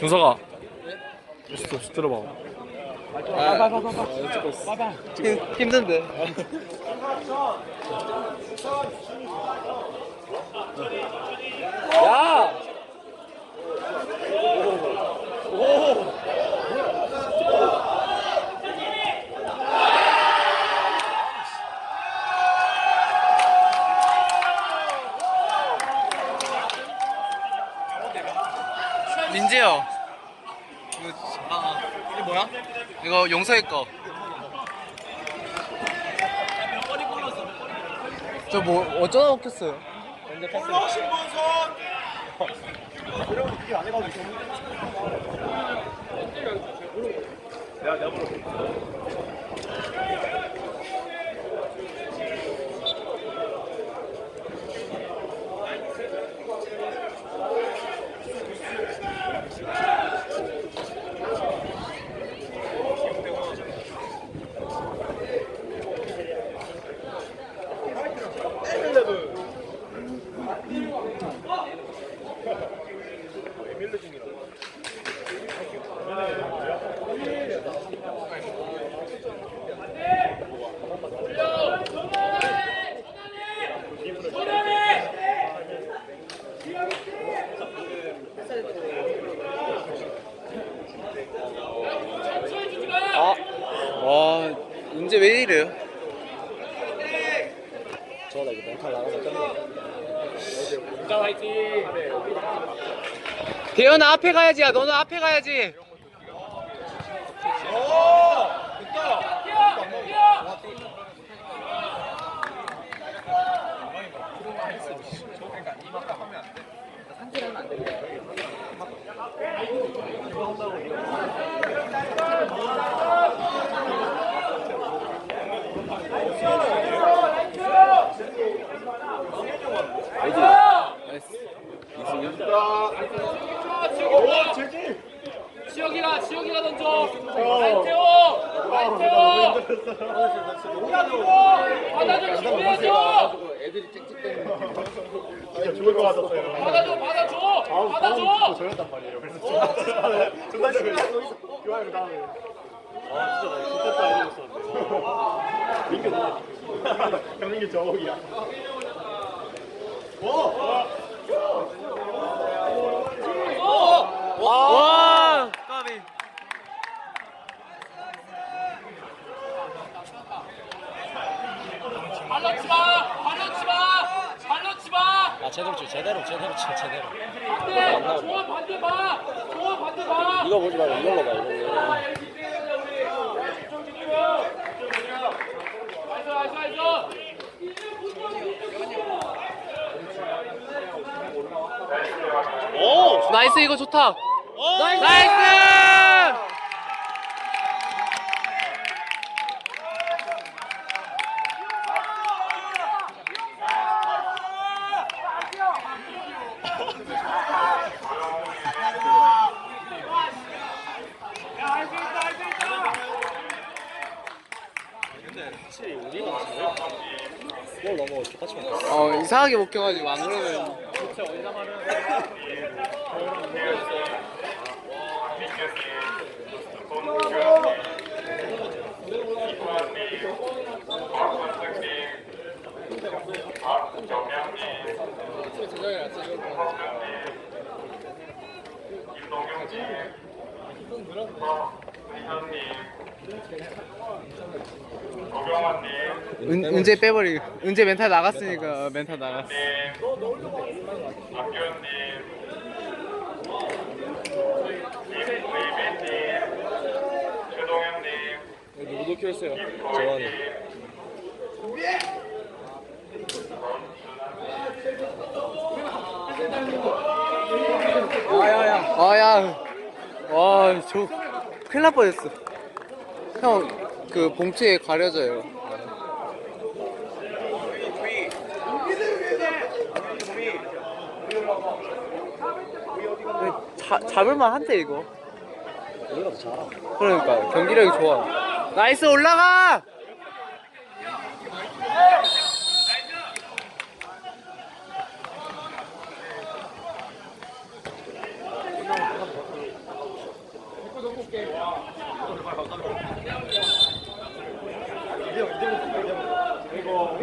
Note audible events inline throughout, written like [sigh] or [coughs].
준서가 수 들어봐 힘, 힘든데. 야! 민재요. 뭐야? 이거 용서의 거. 저 뭐 어쩌다 먹혔어요? 아, 와, 이제 왜 이래요? 저나 이거 멘탈 나가면 끝나. 대현아 앞에 가야지, 야 너는 앞에 가야지. 지혁이가 지혁이가 던져. 라인 태워. 라인 태워. 받아줘 준비해줘. 진짜 죽을 것 같았어요. 받아줘 받아줘. 다음 받아줘. 저였단 말이에요. 그래서 존나 아 진짜 나 좋겠다 이러고 있었는데. 민규 너. 경민규 저기야. 와, 까비. 발로 치마. 발로 치마. 발로 치마. 아 제대로 치 제대로 제대로 치 제대로. 반대. 좋은 반대 봐. 좋은 반대 봐. 이거 보지 말고 이걸로 봐 이걸로. 나이스 나이스 나이스. 나이스 이거 좋다. 나이스! 확실히 우리가 잘해. 골 넘어 똑같이 먹었어. 어 이상하게 먹혀가지고 안 그러면. 은, 은재 빼버리. 은재 멘탈 나갔으니까 어, 멘탈 나갔어. 누구 키웠어요? 재환이. 아야야. 아야. 와, 저 큰일 날 뻔했어. 형 그 봉투에 가려져요. 자, 잡을만 한데 이거. 우리가 더 잘하. 그러니까 경기력이 좋아. 나이스 올라가.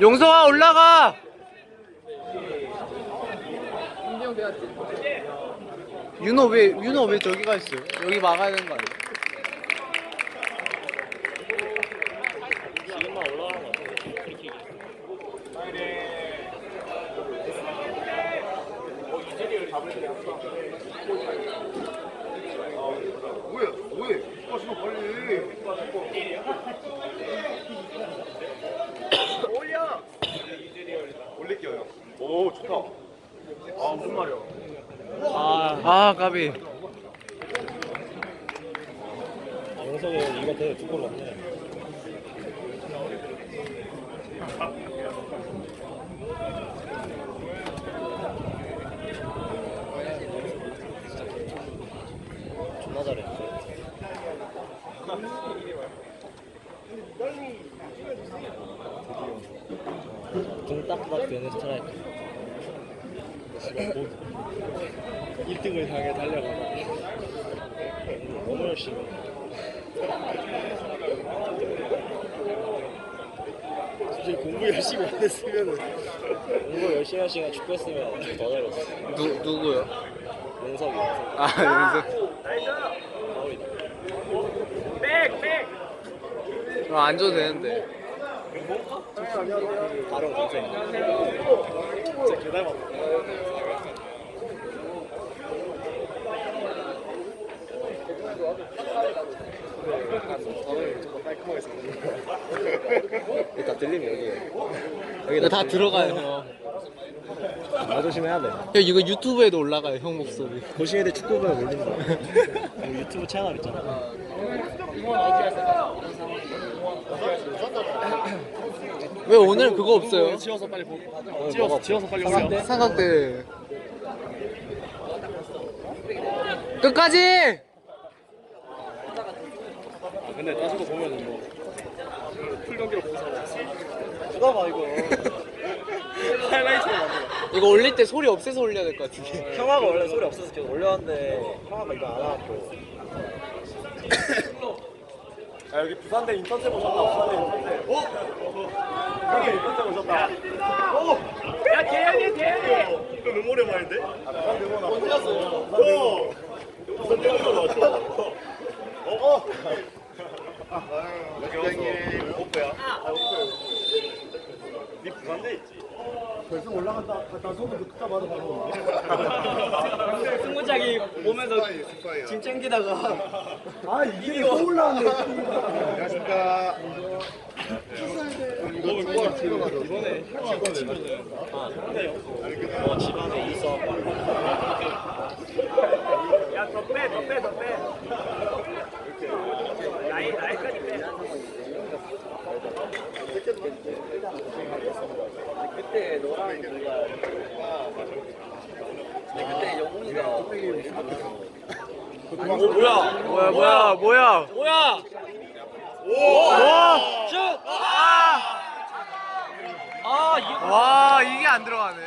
용서아 올라가. 윤호 왜 윤호 왜 저기 가 있어요? 여기 막아야 되는 거 아니야? 지금만 올라가는 거 같아. 프리킥이. 뭐야 뭐해 가시마 빨리 올려 올릴게요 오 좋다 아 무슨 말이야 아, 아 까비. 영석이 형 이거 되게 두골 넣네. 존나 잘해. 등 딱딱 되는 스트라이크. [laughs] 1등을 향해 달려가다. 너무 열심히. 솔직히 공부 열심히 안 했으면 공부 열심히 한 시간 축구했으면 더 잘했어. 누 누구요? 용석이. 아 윤서. 아, 안 줘도 되는데. 다른 동생. 진짜 개닮았다. 다 들리면 여기. 이거 다 들어가요 형. 나 조심해야 돼. 형 이거 유튜브에도 올라가요 형 목소리. 고시애들 축구부에 올린다. 우리 [laughs] 유튜브 채널 있잖아. 왜 오늘 그거 없어요? 지워서 빨리 보. 지워서 지워서 빨리 오세요. 삼각대. 끝까지. 근데 따지고 보면은 뭐 풀 경기로 보서 누가 봐 이거 [laughs] 하이라이트로 만들어. 이거 올릴 때 소리 없애서 올려야 될 것 같은데. [laughs] 형아가 원래 소리 없어서 계속 올렸는데 형아가 이거 안 하고. [coughs] 아 여기 부산대 인턴세 보셨나? 부산대 인턴세. 어? 형이 인턴세 보셨다. 오! 야 대현이 대현이. 이거 너무 오랜만인데? 아 부산대 응원 언제 갔어요? 오! 부산대 응원 왔어. 어? 어? 역경이 오프야? 아 오프. 니 부산대 있지? 갔다 손을 붙다 바로 바로. 승무장이 보면서 짐 챙기다가 아 이게 또 올라왔네. 안녕하십니까. 이번에. 아뭐 집안에 있어. 야더빼더빼더 빼. 나이 나이까지 빼. 그때 너랑 그때 영훈이가 어 뭐야? 뭐야 뭐야 뭐야? 뭐야? 오! 슛! 아! 아, 이거 와 이게 안 들어가네.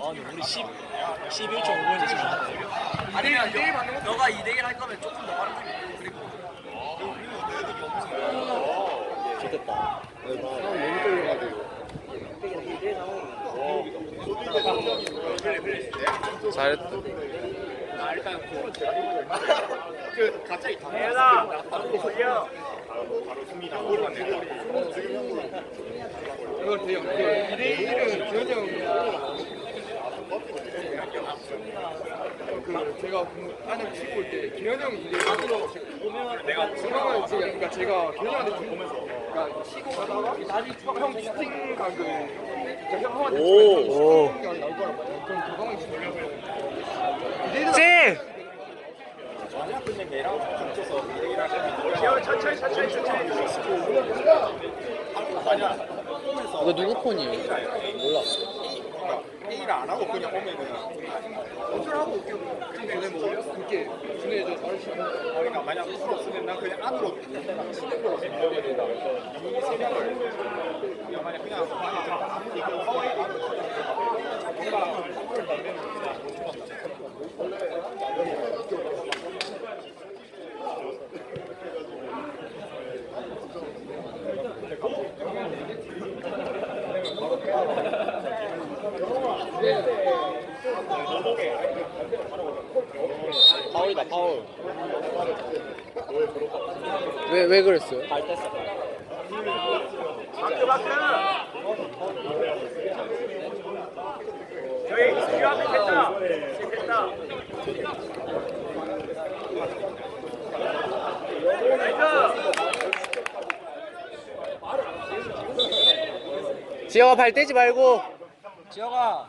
아 우리 10 11.5분에서 지금 아니면 2대1 받는 거 너가 2대1 할 거면 조금 더 빠른 타임 그리고 좋겠다. 너무 떨려가지고 잘했다. 그 가짜 있다 얘나 돌려 이걸 대형 2대1은 기현이 형 그 제가 안녕 치고 올 때 기현이 형이 2대1 내가 형을 지금 그러니까 제가 기현이 형한테 좀 보면서. 그러니까 치고 가다가 형, 형 슈팅 각을 그러니까 형 형한테 오. 슈팅 각이 나올 거란 말이야 그럼 그 상황이 돌려서 찌! 천천히 천천히 천천히. 이거 누구 폰이에요? A를 안 하고 그냥 오면 그냥 어쩔 하고 올게요 좀 전에 뭐 그렇게 전에 저 다른 그러니까 만약 풀 없으면 난 그냥 안으로 치는 걸로 밀려야 된다 이세 명을 그냥 만약 그냥 방에 들어가 파울이다 파울. 왜, 왜 그랬어요? 발 뗐어. 발 박수 박수. 저희 지금 앞에 됐다. 됐다. 지영아 발 떼지 말고. 지영아.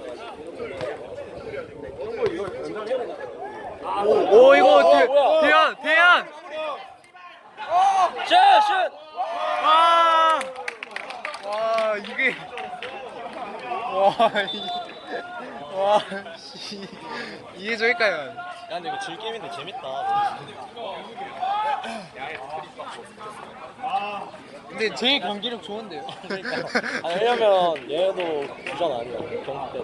오, 이거 어, 대? 대한, 대한. 슛 슛. 와, 와 이게, 와, 이, 와, 씨, 이게 저기까지. 야 근데 이거 질 게임인데 재밌다. [laughs] 근데 제일 경기력 좋은데요. [laughs] 그러니까. 아 왜냐면 얘도 부전 아니야 경기 때.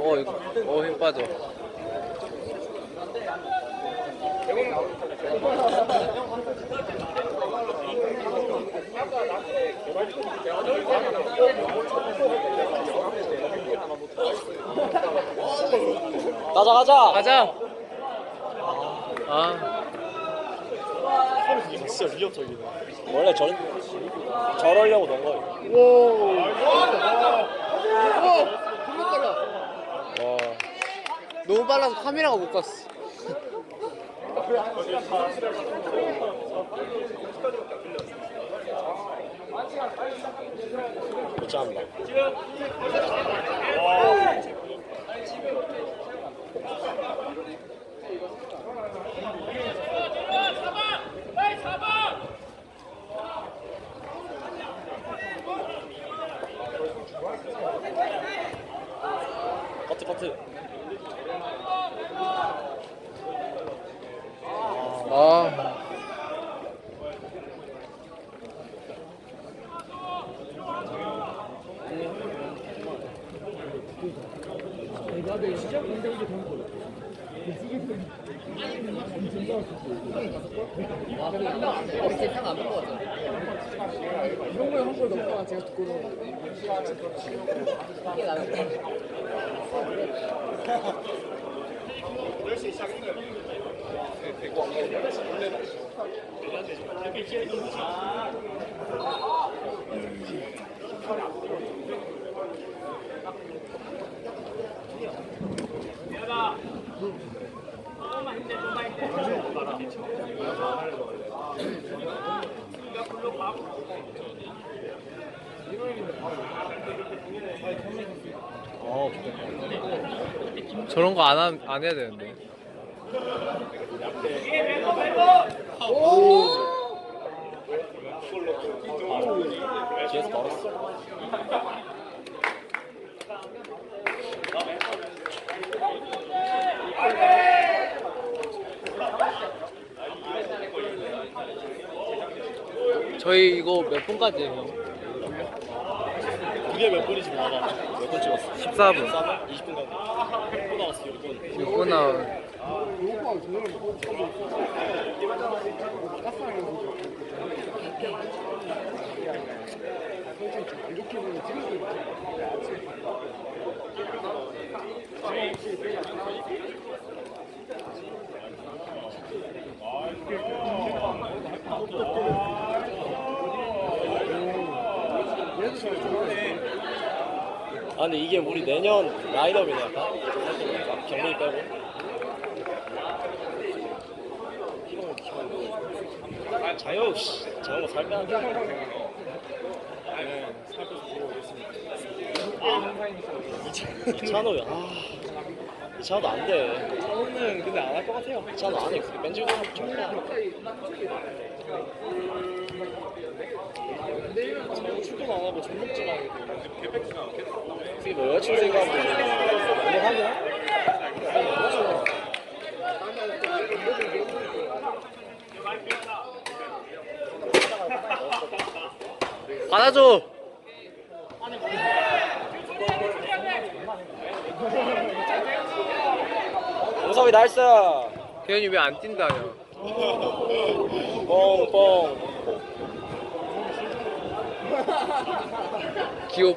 어, 이거, 어, 힘 빠져. 가자 가자. 가자. 아, 진짜 위협적이네. 원래 저런 저러려고 넣은 거예요. 와. 너무 빨라서 카메라가 못 갔어. [laughs] 못 잡는다. 아, 근데 이거 이렇게 향안 먹고 왔잖아. 이런 거에 한골 넣다가 제가 듣고 이게 나는 내가 조금만 힘내 조금만 힘내 어. 저런 거 안 안 해야 되는데. 뒤에서 멀었어. 저희 이거 몇 분까지예요? 그게 몇 분이지 나가. 몇분 찍었어? 14분. 14분? 20분 가고. 6분 나왔어 6분. 6분 나온. 아 근데 이게 우리 내년 라인업이네 약간. 경민이 빼고 아, 자유 씨 자유가 살 빼야 돼 이찬호야 아 이찬호도 안돼 저는 근데 근데 안할 것 같아요. 저는 안 해요. 벤치 정말 안 해요. 저 출근 안 하고 하게. 그게 뭐 여자친구 생각하고 운동하냐? 받아줘. 우섭이 나이스! 개현이 왜 안 뛴다, 야. 뻥뻥. 기호.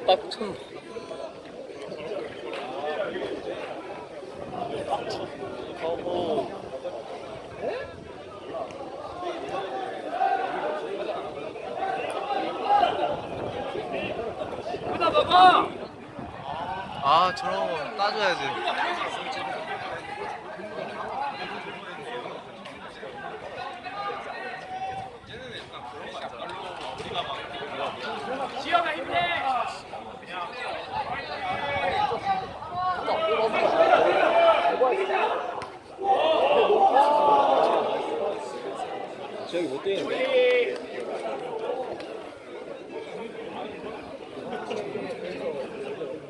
하고. 아, 저런 거 따줘야지. 지영아 힘내. 저기 못 뛰는데.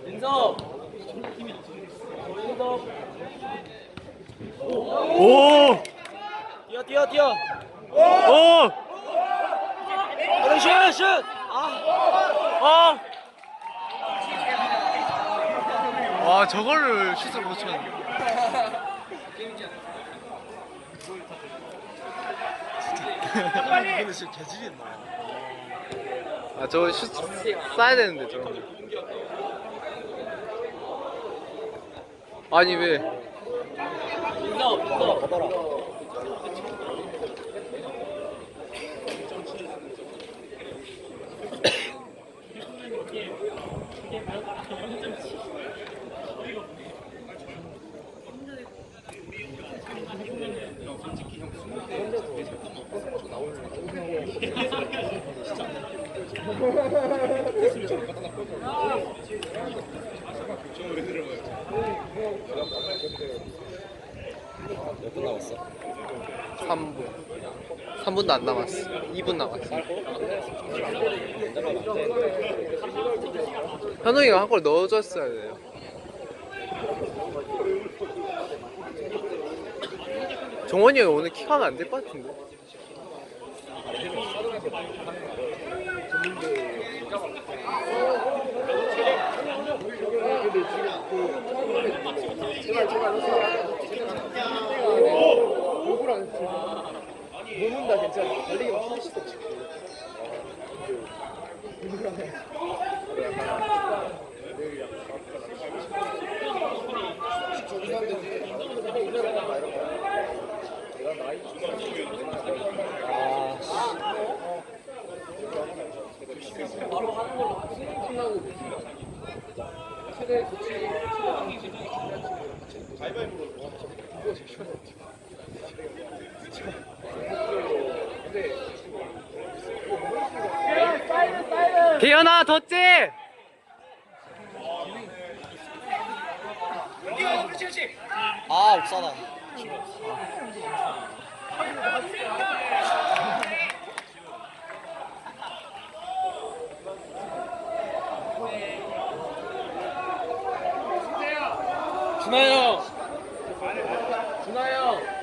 민석. 오! 뛰어 뛰어 뛰어. 오! 빨리 슛 슛. 아. 아! 와, 저거를 슛을 못 쳤네. 근데 진짜 개질이 있나? 아, 저거 슛 쏴야 되는데, 저런 거. 아니, 왜? [laughs] 민석. 민석. 받아라. 몇분 남았어? 3분. 3분도 안 남았어. 2분 남았어. 현웅이가 한 골 넣어줬어야 돼요. 종원이 형이 오늘 킥하면 안될 것 같은데. 제발 제발 욕을 안 했어. 노는다 괜찮아. 달리기만 하고 싶어 지금. 최대 고치 대현아, 덧지! 아 옥사다. 준하 형. 준하 형.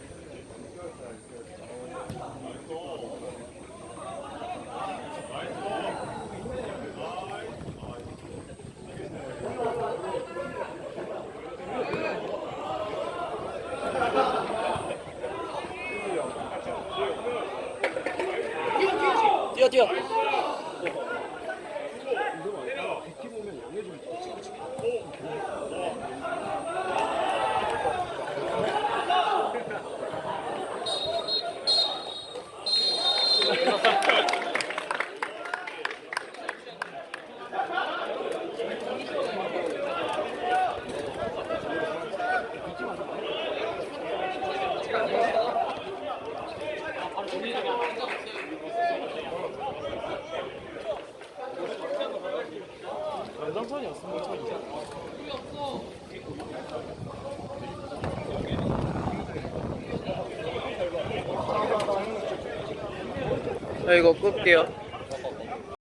뛰어 [laughs] 뛰어. 승관선이야 승관선이야 저 이거 끌게요